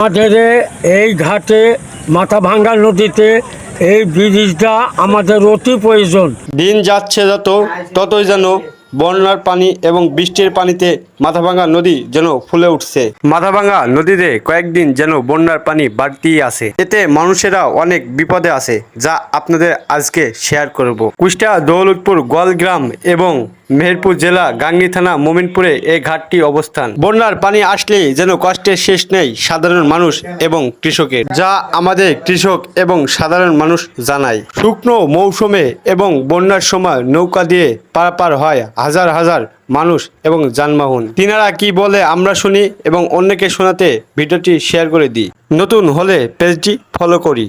আমাদের এই ঘাটে মাথা ভাঙ্গা নদীতে এই ব্রিজটা আমাদের অতি প্রয়োজন। দিন যাচ্ছে যত ততই যেন বন্যার পানি এবং বৃষ্টির পানিতে মাথাভাঙ্গা নদী যেন ফুলে উঠছে। মাথাভাঙ্গা নদীতে কয়েকদিন যেন বন্যার পানি বাড়তেই আছে। এতে মানুষেরা অনেক বিপদে আছে যা আপনাদের আজকে শেয়ার করব। কুষ্টিয়া দৌলতপুর গোয়ালগ্রাম এবং মেহেরপুর জেলা গাংনী থানা মোমিনপুরে এই ঘাটটি অবস্থান। বন্যার পানি আসলেই যেন কষ্টের শেষ নেই সাধারণ মানুষ এবং কৃষকের, যা আমাদের কৃষক এবং সাধারণ মানুষ জানায়। শুকনো মৌসুমে এবং বন্যার সময় নৌকা দিয়ে পারাপার হয় হাজার হাজার মানুষ এবং যানবাহন। তিনারা কি বলে আমরা শুনি এবং অন্যকে শোনাতে ভিডিওটি শেয়ার করে দিই। নতুন হলে পেজটি ফলো করি।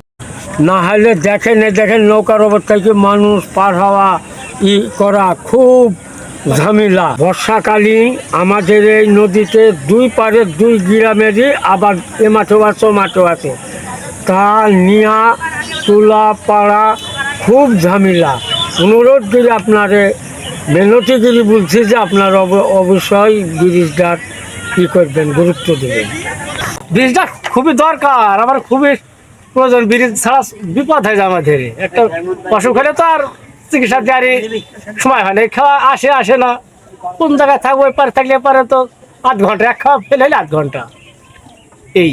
না হলে দেখেন দেখেন নৌকার অবস্থায় কি মানুষ পার হওয়া ই করা খুব ঝামেলা। বর্ষাকালীন আমাদের এই নদীতে দুই পারে দুই গ্রামেরই আবার এ মাঠেও আছে মাঠেও আছে। তা নিয়া, তোলা, পাড়া খুব ঝামেলা। অনুরোধ করি আপনারে, মেনতি করি বলছি যে আপনার অব- অবশ্যই ব্রিজটার কী করবেন, গুরুত্ব দেবেন। ব্রিজটা খুবই দরকার আমার খুবই প্রয়োজন। ব্রিজ ছাড়া বিপদ হয়ে আমাদের। একটা অসুখ হলে তো আর চিকিৎসা দেওয়ারই সময় হয় না খাওয়া আসে আসে না। কোন জায়গায় থাকব, এপারে থাকলে এপারে তো আধ ঘণ্টা। এক খাওয়া ফেলে আধ ঘণ্টা। এই।